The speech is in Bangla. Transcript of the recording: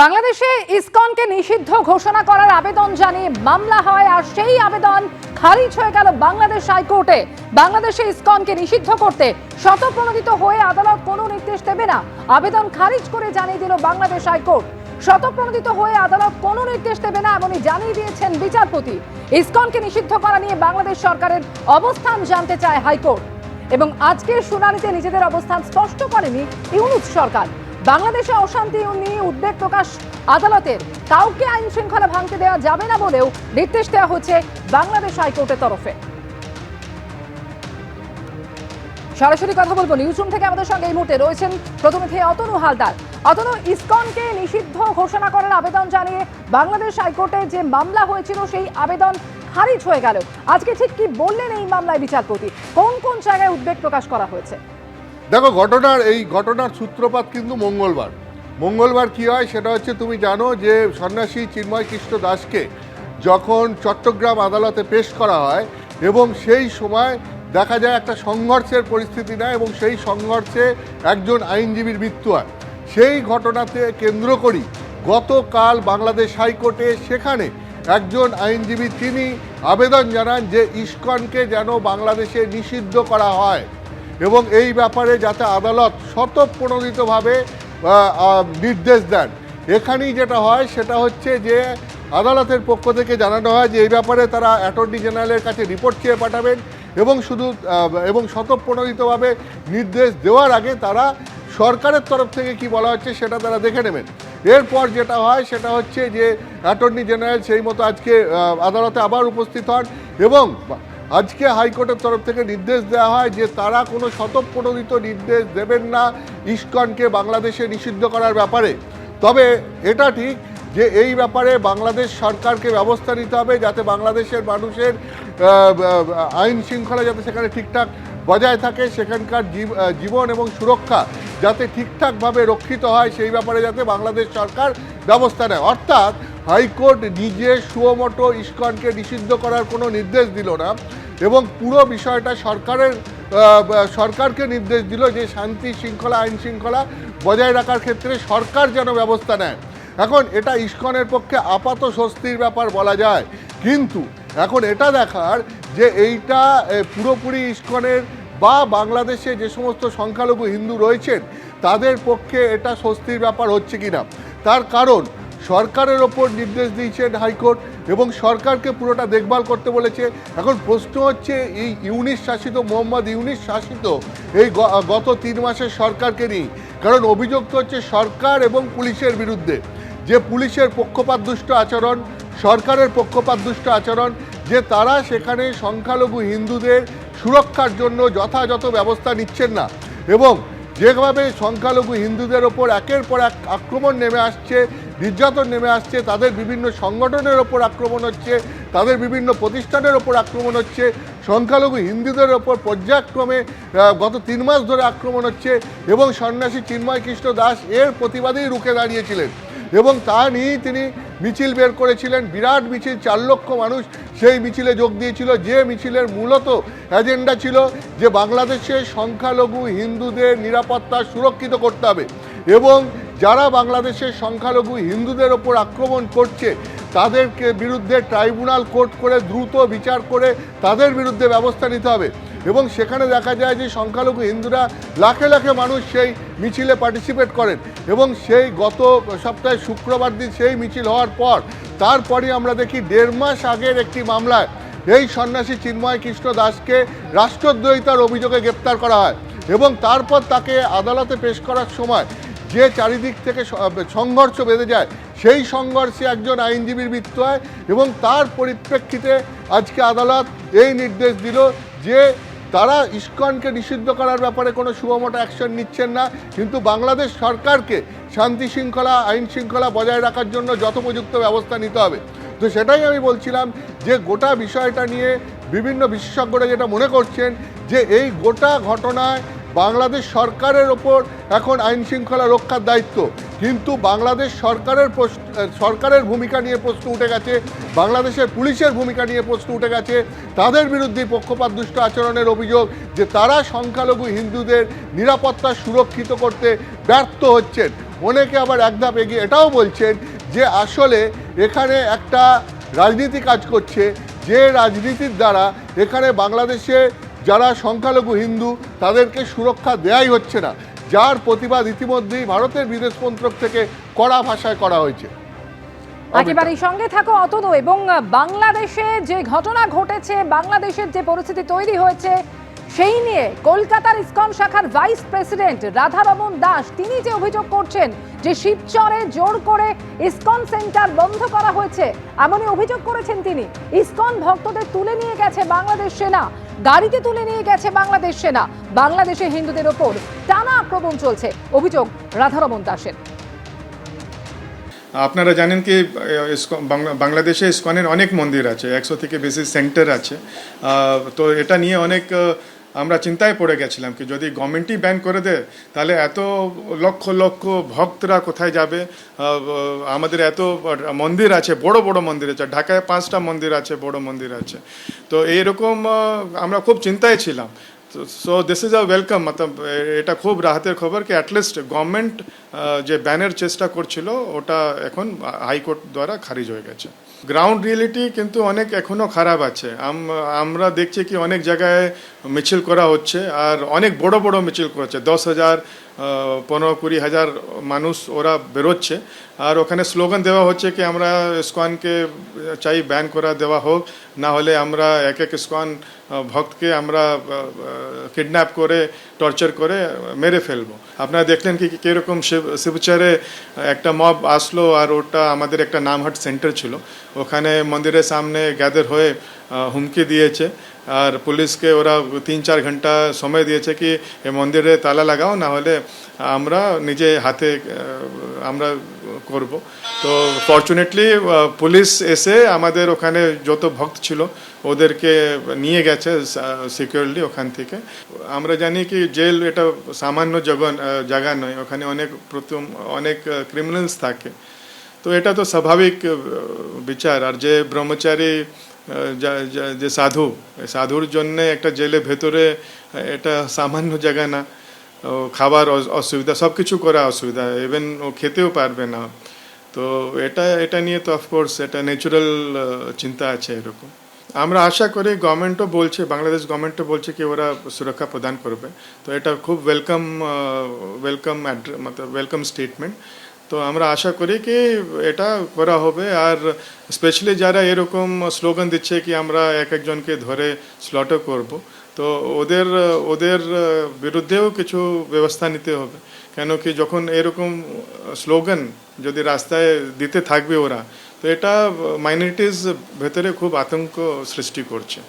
বাংলাদেশে ইসকনকে নিষিদ্ধ ঘোষণা করার আবেদন জানিয়ে মামলা হয় আর সেই আবেদন খারিজ হয়ে গেল বাংলাদেশ হাইকোর্টে। বাংলাদেশে ইসকনকে নিষিদ্ধ করতে শতপ্রণোদিত হয়ে আদালত কোনো নির্দেশ দেবে না। আবেদন খারিজ করে জানিয়ে দিল বাংলাদেশ হাইকোর্ট। শতপ্রণোদিত হয়ে আদালত কোনো নির্দেশ দেবে না এমনই জানিয়ে দিয়েছেন বিচারপতি। ইসকনকে নিষিদ্ধ করা নিয়ে বাংলাদেশ সরকারের অবস্থান জানতে চায় হাইকোর্ট। এবং আজকের শুনানিতে নিজেদের অবস্থান স্পষ্ট করেনি ইউনুস সরকার। বাংলাদেশে অশান্তি নিয়ে উদ্বেগ প্রকাশ আদালতের। কাউকে আইন শৃঙ্খলা ভাঙতে দেওয়া যাবে না বলেও নির্দেশ দেওয়া হচ্ছে বাংলাদেশ হাইকোর্টের তরফে। সরাসরি কথা বলব নিউজ রুম থেকে আমাদের সঙ্গে এই মুহূর্তে রয়েছেন প্রতিনিধি অতনু হালদার। অতনু, ইসকনকে নিষিদ্ধ ঘোষণা করার আবেদন জানিয়ে বাংলাদেশ হাইকোর্টে যে মামলা হয়েছিল সেই আবেদন খারিজ হয়ে গেল। আজকে ঠিক কি বললেন এই মামলায় বিচারপতি? কোন কোন জায়গায় উদ্বেগ প্রকাশ করা হয়েছে? দেখো, ঘটনার, এই ঘটনার সূত্রপাত কিন্তু মঙ্গলবার। মঙ্গলবার কি হয়, সেটা হচ্ছে তুমি জানো যে সন্ন্যাসী চিন্ময় কৃষ্ণ দাসকে যখন চট্টগ্রাম আদালতে পেশ করা হয় এবং সেই সময় দেখা যায় একটা সংঘর্ষের পরিস্থিতি নেয় এবং সেই সংঘর্ষে একজন আইনজীবীর মৃত্যু হয়। সেই ঘটনাতে কেন্দ্র করি গতকাল বাংলাদেশ হাইকোর্টে সেখানে একজন আইনজীবী তিনি আবেদন জানান যে ইস্কনকে যেন বাংলাদেশে নিষিদ্ধ করা হয়। এবং এই ব্যাপারে যাতে আদালত স্বতঃপ্রণোদিতভাবে নির্দেশ দেন। এখানেই যেটা হয়, সেটা হচ্ছে যে আদালতের পক্ষ থেকে জানানো হয় যে এই ব্যাপারে তারা অ্যাটর্নি জেনারেলের কাছে রিপোর্ট চেয়ে পাঠাবেন এবং শুধু এবং স্বতঃপ্রণোদিতভাবে নির্দেশ দেওয়ার আগে তারা সরকারের তরফ থেকে কি বলা হচ্ছে সেটা তারা দেখে নেবেন। এরপর যেটা হয়, সেটা হচ্ছে যে অ্যাটর্নি জেনারেল সেই মতো আজকে আদালতে আবার উপস্থিত হন এবং আজকে হাইকোর্টের তরফ থেকে নির্দেশ দেওয়া হয় যে তারা কোনো শতপ্রণোদিত নির্দেশ দেবেন না ইস্কনকে বাংলাদেশে নিষিদ্ধ করার ব্যাপারে। তবে এটা ঠিক যে এই ব্যাপারে বাংলাদেশ সরকারকে ব্যবস্থা নিতে হবে যাতে বাংলাদেশের মানুষের আইন শৃঙ্খলা যাতে সেখানে ঠিকঠাক বজায় থাকে, সেখানকার জীব- জীবন এবং সুরক্ষা যাতে ঠিকঠাকভাবে রক্ষিত হয়, সেই ব্যাপারে যাতে বাংলাদেশ সরকার ব্যবস্থা নেয়। অর্থাৎ হাইকোর্ট নিজে সুমোটো ইস্কনকে নিষিদ্ধ করার কোনো নির্দেশ দিল না এবং পুরো বিষয়টা সরকারের সরকারকে নির্দেশ দিল যে শান্তি শৃঙ্খলা, আইন শৃঙ্খলা বজায় রাখার ক্ষেত্রে সরকার যেন ব্যবস্থা নেয়। এখন এটা ইস্কনের পক্ষে আপাত স্বস্তির ব্যাপার বলা যায়। কিন্তু এখন এটা দেখার যে এইটা পুরোপুরি ইস্কনের বা বাংলাদেশে যে সমস্ত সংখ্যালঘু হিন্দু রয়েছেন, তাদের পক্ষে এটা স্বস্তির ব্যাপার হচ্ছে কি না তার কারণ সরকারের ওপর নির্দেশ দিয়েছেন হাইকোর্ট এবং সরকারকে পুরোটা দেখভাল করতে বলেছে। এখন প্রশ্ন হচ্ছে, এই ইউনিশ শাসিত, মোহাম্মদ ইউনিশ শাসিত এই গত তিন মাসের সরকারকে নিয়ে। কারণ অভিযোগ তো হচ্ছে সরকার এবং পুলিশের বিরুদ্ধে। যে পুলিশের পক্ষপাতদুষ্ট আচরণ, সরকারের পক্ষপাতদুষ্ট আচরণ, যে তারা সেখানে সংখ্যালঘু হিন্দুদের সুরক্ষার জন্য যথাযথ ব্যবস্থা নিচ্ছেন না। এবং যেভাবে সংখ্যালঘু হিন্দুদের ওপর একের পর এক আক্রমণ নেমে আসছে, নির্যাতন নেমে আসছে, তাদের বিভিন্ন সংগঠনের ওপর আক্রমণ হচ্ছে, তাদের বিভিন্ন প্রতিষ্ঠানের ওপর আক্রমণ হচ্ছে, সংখ্যালঘু হিন্দুদের ওপর পর্যায়ক্রমে গত তিন মাস ধরে আক্রমণ হচ্ছে এবং সন্ন্যাসী চিন্ময় কৃষ্ণ দাস এর প্রতিবাদেই রুখে দাঁড়িয়েছিলেন এবং তা নিয়েই তিনি মিছিল বের করেছিলেন, বিরাট মিছিল, চার লক্ষ মানুষ সেই মিছিলে যোগ দিয়েছিল, যে মিছিলের মূলত এজেন্ডা ছিল যে বাংলাদেশে সংখ্যালঘু হিন্দুদের নিরাপত্তা সুরক্ষিত করতে হবে এবং যারা বাংলাদেশের সংখ্যালঘু হিন্দুদের ওপর আক্রমণ করছে, তাদেরকে বিরুদ্ধে ট্রাইব্যুনাল কোর্ট করে দ্রুত বিচার করে তাদের বিরুদ্ধে ব্যবস্থা নিতে হবে। এবং সেখানে দেখা যায় যে সংখ্যালঘু হিন্দুরা লাখে লাখে মানুষ সেই মিছিলে পার্টিসিপেট করেন এবং সেই গত সপ্তাহে শুক্রবার দিন সেই মিছিল হওয়ার পর তারপরে আমরা দেখি দেড় মাস আগের একটি মামলায় এই সন্ন্যাসী চিন্ময় কৃষ্ণ দাসকে রাষ্ট্রদ্রোহিতার অভিযোগে গ্রেপ্তার করা হয় এবং তারপর তাকে আদালতে পেশ করার সময় যে চারিদিক থেকে সংঘর্ষ বেঁধে যায়, সেই সংঘর্ষে একজন আইনজীবীর মৃত্যু হয় এবং তার পরিপ্রেক্ষিতে আজকে আদালত এই নির্দেশ দিল যে তারা ইস্কনকে নিষিদ্ধ করার ব্যাপারে কোনো শুভমতো অ্যাকশন নিচ্ছেন না। কিন্তু বাংলাদেশ সরকারকে শান্তি শৃঙ্খলা, আইন শৃঙ্খলা বজায় রাখার জন্য যথোপযুক্ত ব্যবস্থা নিতে হবে। তো সেটাই আমি বলছিলাম যে গোটা বিষয়টা নিয়ে বিভিন্ন বিশেষজ্ঞরা যেটা মনে করছেন যে এই গোটা ঘটনায় বাংলাদেশ সরকারের ওপর এখন আইন শৃঙ্খলা রক্ষার দায়িত্ব। কিন্তু বাংলাদেশ সরকারের সরকারের ভূমিকা নিয়ে প্রশ্ন উঠে গেছে, বাংলাদেশের পুলিশের ভূমিকা নিয়ে প্রশ্ন উঠে গেছে, তাদের বিরুদ্ধে পক্ষপাতদুষ্ট আচরণের অভিযোগ যে তারা সংখ্যালঘু হিন্দুদের নিরাপত্তা সুরক্ষিত করতে ব্যর্থ হচ্ছেন। অনেকে আবার এক ধাপ এগিয়ে এটাও বলছেন যে আসলে এখানে একটা রাজনীতি কাজ করছে, যে রাজনীতির দ্বারা এখানে বাংলাদেশে যারা সংখ্যালঘু হিন্দু, তাদেরকে সুরক্ষা দেয়াই হচ্ছে না। যার প্রতিবাদ ইতিমধ্যেই ভারতের বিদেশ মন্ত্রক থেকে কড়া ভাষায় করা হয়েছে। একেবারেই সঙ্গে থাকো অতনু এবং বাংলাদেশে যে ঘটনা ঘটেছে, বাংলাদেশের যে পরিস্থিতি তৈরি হয়েছে, সেই নিয়ে কলকাতার ইসকন শাখার ভাইস প্রেসিডেন্ট রাধারমন দাস, তিনি যে অভিযোগ করছেন যে শিবচরে জোর করে ইসকন সেন্টার বন্ধ করা হয়েছে, এমনই অভিযোগ করেছেন তিনি। ইসকন ভক্তদের তুলে নিয়ে গেছে বাংলাদেশ সেনা। গাড়িতে তুলে নিয়ে গেছে বাংলাদেশ সেনা। বাংলাদেশে হিন্দুদের ওপর টানা আক্রমণ চলছে, অভিযোগ রাধারমন দাসের। আপনারা জানেন কি বাংলাদেশে ইসকনের অনেক মন্দির আছে, একশো থেকে বেশি সেন্টার আছে। তো এটা নিয়ে অনেক আমরা চিন্তায় পড়ে গেছিলাম কি যদি গভর্নমেন্টই ব্যান করে দেয়, তাহলে এত লক্ষ লক্ষ ভক্তরা কোথায় যাবে? আমাদের এত মন্দির আছে, বড় বড় মন্দির আছে, ঢাকায় পাঁচটা মন্দির আছে, বড় মন্দির আছে। তো এইরকম আমরা খুব চিন্তায় ছিলাম। So this is a welcome মতলব এটা খুব রাহাতের খবর কি অ্যাটলিস্ট গভর্নমেন্ট যে ব্যানের চেষ্টা করছিল ওটা এখন হাইকোর্ট দ্বারা খারিজ হয়ে গেছে গ্রাউন্ড রিয়েলিটি কিন্তু অনেক এখনও খারাপ আছে আম- আমরা দেখছি কি অনেক জায়গায় মিছিল করা হচ্ছে আর অনেক বড় বড় মিছিল করছে দশ হাজার পনেরো কুড়ি হাজার মানুষ ওরা বেরোচ্ছে। আর ওখানে স্লোগান দেওয়া হচ্ছে কি আমরা ইসকনকে চাই ব্যান করা দেওয়া হোক না হলে আমরা এক এক আহ, ভক্তকে আমরা কিডন্যাপ করে টর্চার করে মেরে ফেলব। আপনারা দেখলেন কি কীরকম শিব শিবচরে একটা মব আসলো আর ওটা আমাদের একটা নামহাট সেন্টার ছিল। ওখানে মন্দিরের সামনে গ্যাদার হয়ে হুমকি দিয়েছে। আর পুলিশকে ওরা তিন, চার ঘণ্টা সময় দিয়েছে কি, এ মন্দিরে তালা লাগাও, না হলে আমরা নিজে হাতে আমরা করব। তো ফর্চুনেটলি পুলিশ এসে আমাদের ওখানে যত ভক্ত ছিল, ওদেরকে নিয়ে গেছে সিকিউরলি ওখান থেকে। আমরা জানি কি, জেল এটা সামান্য জায়গা নয়, ওখানে অনেক প্রথম, অনেক ক্রিমিনালস থাকে। তো এটা তো স্বাভাবিক বিচার। আর যে ব্রহ্মচারী যা- সাধু সাধুর জন্য একটা জেলের ভেতরে, এটা সামান্য জায়গা না। খাবার অসুবিধা সব কিছু করা অসুবিধা ইভেন ও খেতেও পারবে না। তো এটা এটা নিয়ে তো অফকোর্স এটা ন্যাচুরাল চিন্তা আছে এরকম। আমরা আশা করি গভর্নমেন্টও বলছে, বাংলাদেশ গভর্নমেন্টও বলছে কি ওরা সুরক্ষা প্রদান করবে। তো এটা খুব ওয়েলকাম ওয়েলকাম ওয়েলকাম স্টেটমেন্ট তো আমরা আশা করি কি এটা করা হবে। আর স্পেশালি যারা এরকম স্লোগান দিচ্ছে কি আমরা এক একজনকে ধরে স্লটও করব। তো ওদের ওদের বিরুদ্ধেও কিছু ব্যবস্থা নিতে হবে। কেন কি যখন এরকম স্লোগান যদি রাস্তায় দিতে থাকবে ওরা, তো এটা মাইনরিটিস ভেতরে খুব আতঙ্ক সৃষ্টি করছে।